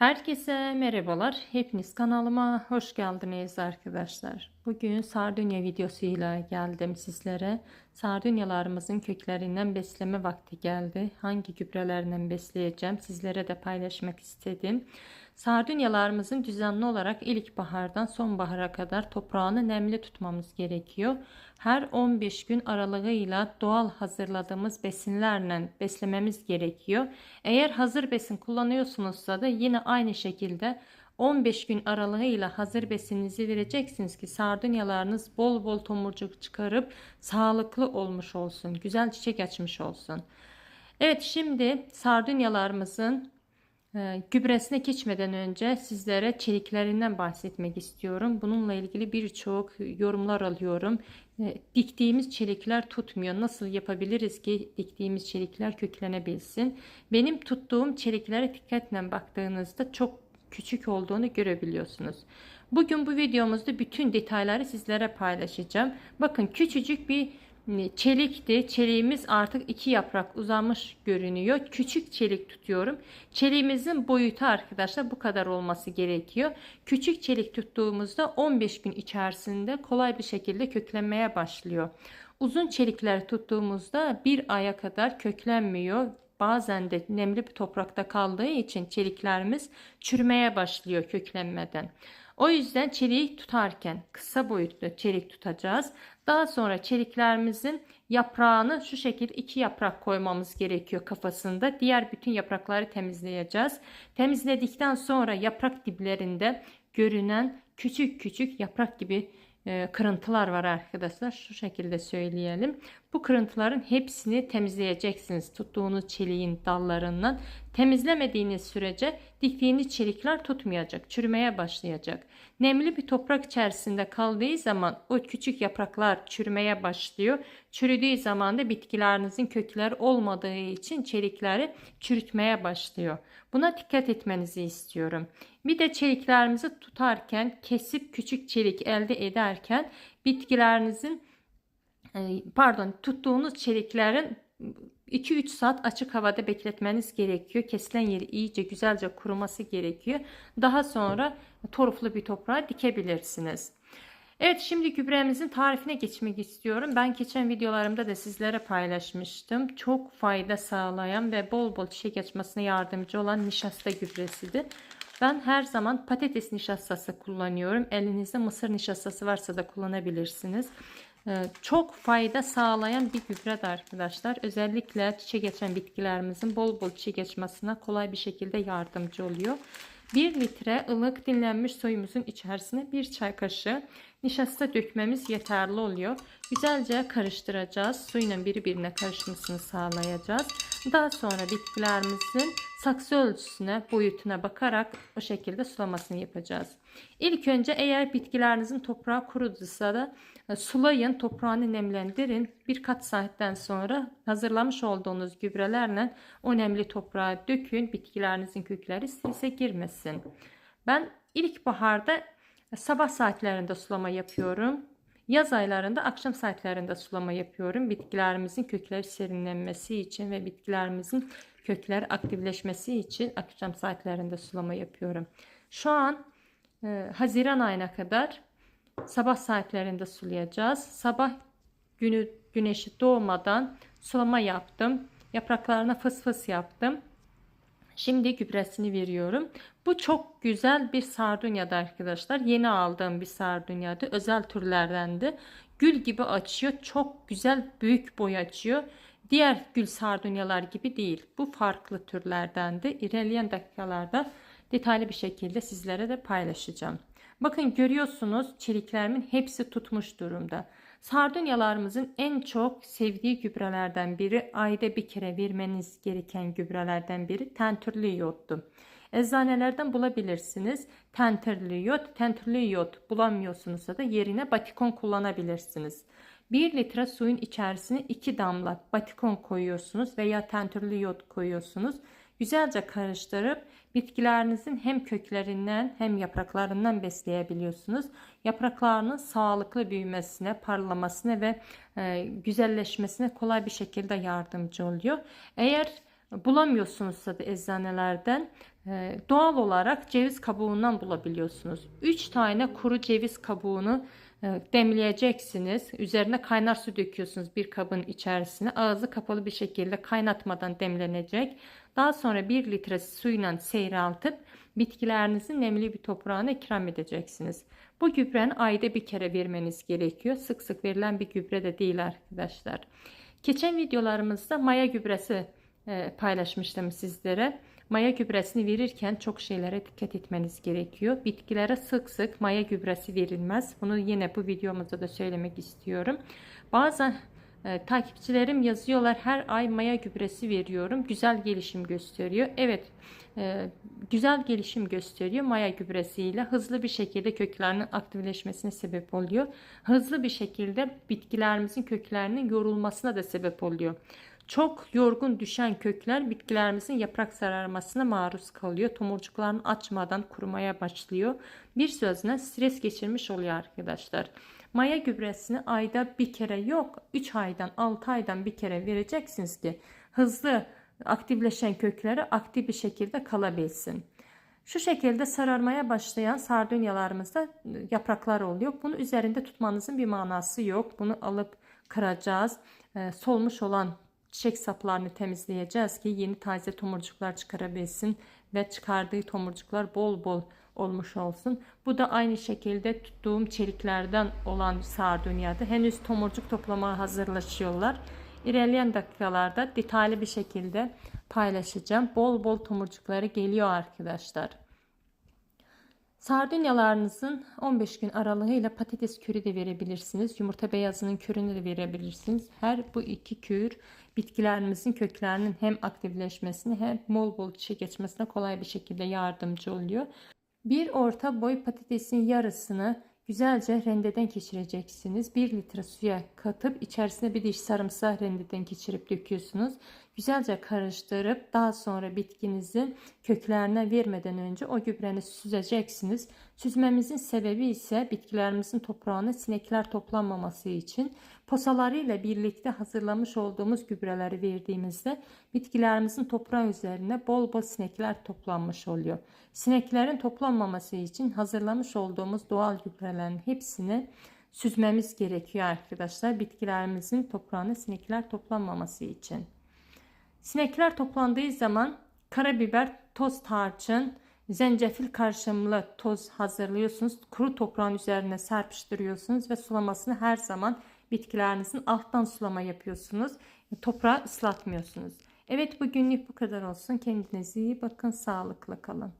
Herkese merhabalar. Hepiniz kanalıma hoş geldiniz arkadaşlar. Bugün sardunya videosuyla geldim sizlere. Sardunyalarımızın köklerinden besleme vakti geldi. Hangi gübrelerden besleyeceğim sizlere de paylaşmak istedim. Sardunyalarımızın düzenli olarak ilkbahardan sonbahara kadar toprağını nemli tutmamız gerekiyor. Her 15 gün aralığıyla doğal hazırladığımız besinlerle beslememiz gerekiyor. Eğer hazır besin kullanıyorsunuzsa da yine aynı şekilde 15 gün aralığıyla hazır besininizi vereceksiniz ki sardunyalarınız bol bol tomurcuk çıkarıp sağlıklı olmuş olsun. Güzel çiçek açmış olsun. Evet şimdi sardunyalarımızın e, gübresine geçmeden önce sizlere çeliklerinden bahsetmek istiyorum. Bununla ilgili birçok yorumlar alıyorum. E, diktiğimiz çelikler tutmuyor. Nasıl yapabiliriz ki diktiğimiz çelikler köklenebilsin? Benim tuttuğum çeliklere dikkatle baktığınızda çok küçük olduğunu görebiliyorsunuz. Bugün bu videomuzda bütün detayları sizlere paylaşacağım. Bakın küçücük bir çelikti. Çeliğimiz artık iki yaprak uzamış görünüyor. Küçük çelik tutuyorum. Çeliğimizin boyutu arkadaşlar bu kadar olması gerekiyor. Küçük çelik tuttuğumuzda 15 gün içerisinde kolay bir şekilde köklenmeye başlıyor. Uzun çelikler tuttuğumuzda bir aya kadar köklenmiyor. Bazen de nemli bir toprakta kaldığı için çeliklerimiz çürümeye başlıyor köklenmeden. O yüzden çeliği tutarken kısa boyutlu çelik tutacağız. Daha sonra çeliklerimizin yaprağını şu şekilde iki yaprak koymamız gerekiyor kafasında. Diğer bütün yaprakları temizleyeceğiz. Temizledikten sonra yaprak diplerinde görünen küçük küçük yaprak gibi kırıntılar var arkadaşlar. Şu şekilde söyleyelim. Bu kırıntıların hepsini temizleyeceksiniz. Tuttuğunuz çeliğin dallarından. Temizlemediğiniz sürece diktiğiniz çelikler tutmayacak. Çürümeye başlayacak. Nemli bir toprak içerisinde kaldığı zaman o küçük yapraklar çürümeye başlıyor. Çürüdüğü zaman da bitkilerinizin kökleri olmadığı için çelikleri çürütmeye başlıyor. Buna dikkat etmenizi istiyorum. Bir de çeliklerimizi tutarken kesip küçük çelik elde ederken bitkilerinizin e, pardon tuttuğunuz çeliklerin 2-3 saat açık havada bekletmeniz gerekiyor. Kesilen yeri iyice güzelce kuruması gerekiyor. Daha sonra toruflu bir toprağa dikebilirsiniz. Evet şimdi gübremizin tarifine geçmek istiyorum. Ben geçen videolarımda da sizlere paylaşmıştım. Çok fayda sağlayan ve bol bol çiçek açmasına yardımcı olan nişasta gübresidir. Ben her zaman patates nişastası kullanıyorum. Elinizde mısır nişastası varsa da kullanabilirsiniz. Ee, çok fayda sağlayan bir gübre arkadaşlar. Özellikle çiçek geçen bitkilerimizin bol bol çiçek açmasına kolay bir şekilde yardımcı oluyor. 1 litre ılık dinlenmiş suyumuzun içerisine 1 çay kaşığı nişasta dökmemiz yeterli oluyor. Güzelce karıştıracağız. Suyla birbirine karışmasını sağlayacağız. Daha sonra bitkilerimizin saksı ölçüsüne, boyutuna bakarak o şekilde sulamasını yapacağız. İlk önce eğer bitkilerinizin toprağı kuruduysa da e, sulayın, toprağını nemlendirin. Birkaç saatten sonra hazırlamış olduğunuz gübrelerle o nemli toprağa dökün. Bitkilerinizin kökleri size girmesin. Ben ilkbaharda sabah saatlerinde sulama yapıyorum. Yaz aylarında akşam saatlerinde sulama yapıyorum. Bitkilerimizin kökleri serinlenmesi için ve bitkilerimizin kökleri aktifleşmesi için akşam saatlerinde sulama yapıyorum. Şu an e, Haziran ayına kadar sabah saatlerinde sulayacağız. Sabah günü güneşi doğmadan sulama yaptım. Yapraklarına fıs fıs yaptım. Şimdi gübresini veriyorum. Bu çok güzel bir sardunyadı arkadaşlar. Yeni aldığım bir sardunyadı. Özel türlerdendi. Gül gibi açıyor. Çok güzel büyük boy açıyor. Diğer gül sardunyalar gibi değil. Bu farklı türlerdendi. İlerleyen dakikalarda detaylı bir şekilde sizlere de paylaşacağım. Bakın görüyorsunuz çeliklerimin hepsi tutmuş durumda. Sardunyalarımızın en çok sevdiği gübrelerden biri ayda bir kere vermeniz gereken gübrelerden biri tentürlü iyottu. Eczanelerden bulabilirsiniz. Tentürlü iyot, tentürlü iyot bulamıyorsunuzsa da yerine batikon kullanabilirsiniz. 1 litre suyun içerisine 2 damla batikon koyuyorsunuz veya tentürlü iyot koyuyorsunuz. Güzelce karıştırıp bitkilerinizin hem köklerinden hem yapraklarından besleyebiliyorsunuz. Yapraklarının sağlıklı büyümesine, parlamasına ve e, güzelleşmesine kolay bir şekilde yardımcı oluyor. Eğer bulamıyorsunuzsa da eczanelerden e, doğal olarak ceviz kabuğundan bulabiliyorsunuz. 3 tane kuru ceviz kabuğunu demleyeceksiniz. Üzerine kaynar su döküyorsunuz bir kabın içerisine. Ağzı kapalı bir şekilde kaynatmadan demlenecek. Daha sonra 1 litre suyla seyreltip bitkilerinizin nemli bir toprağına ikram edeceksiniz. Bu gübrenin ayda bir kere vermeniz gerekiyor. Sık sık verilen bir gübre de değil arkadaşlar. Geçen videolarımızda maya gübresi e, paylaşmıştım sizlere. Maya gübresini verirken çok şeylere dikkat etmeniz gerekiyor. Bitkilere sık sık maya gübresi verilmez. Bunu yine bu videomuzda da söylemek istiyorum. Bazen e, takipçilerim yazıyorlar her ay maya gübresi veriyorum. Güzel gelişim gösteriyor. Evet e, güzel gelişim gösteriyor. Maya gübresiyle hızlı bir şekilde köklerinin aktifleşmesine sebep oluyor. Hızlı bir şekilde bitkilerimizin köklerinin yorulmasına da sebep oluyor. Çok yorgun düşen kökler bitkilerimizin yaprak sararmasına maruz kalıyor. Tomurcukların açmadan kurumaya başlıyor. Bir sözle stres geçirmiş oluyor arkadaşlar. Maya gübresini ayda bir kere yok 3 aydan 6 aydan bir kere vereceksiniz ki hızlı aktifleşen kökleri aktif bir şekilde kalabilsin. Şu şekilde sararmaya başlayan sardunyalarımızda yapraklar oluyor. Bunu üzerinde tutmanızın bir manası yok. Bunu alıp kıracağız. Ee, solmuş olan çiçek saplarını temizleyeceğiz ki yeni taze tomurcuklar çıkarabilsin ve çıkardığı tomurcuklar bol bol olmuş olsun. Bu da aynı şekilde tuttuğum çeliklerden olan sardunyada henüz tomurcuk toplamaya hazırlaşıyorlar. İlerleyen dakikalarda detaylı bir şekilde paylaşacağım. Bol bol tomurcukları geliyor arkadaşlar. Sardunyalarınızın 15 gün aralığıyla patates kürü de verebilirsiniz. Yumurta beyazının kürünü de verebilirsiniz. Her bu iki kür bitkilerimizin köklerinin hem aktifleşmesini hem bol bol çiçek geçmesine kolay bir şekilde yardımcı oluyor. Bir orta boy patatesin yarısını güzelce rendeden geçireceksiniz. 1 litre suya katıp içerisine bir diş sarımsak rendeden geçirip döküyorsunuz. Güzelce karıştırıp daha sonra bitkinizin köklerine vermeden önce o gübreni süzeceksiniz. Süzmemizin sebebi ise bitkilerimizin toprağına sinekler toplanmaması için posalarıyla birlikte hazırlamış olduğumuz gübreleri verdiğimizde bitkilerimizin toprağın üzerine bol bol sinekler toplanmış oluyor. Sineklerin toplanmaması için hazırlamış olduğumuz doğal gübrelerin hepsini süzmemiz gerekiyor arkadaşlar. Bitkilerimizin toprağına sinekler toplanmaması için. Sinekler toplandığı zaman karabiber, toz tarçın, zencefil karışımlı toz hazırlıyorsunuz. Kuru toprağın üzerine serpiştiriyorsunuz ve sulamasını her zaman bitkilerinizin alttan sulama yapıyorsunuz. Toprağı ıslatmıyorsunuz. Evet bugünlük bu kadar olsun. Kendinize iyi bakın. Sağlıkla kalın.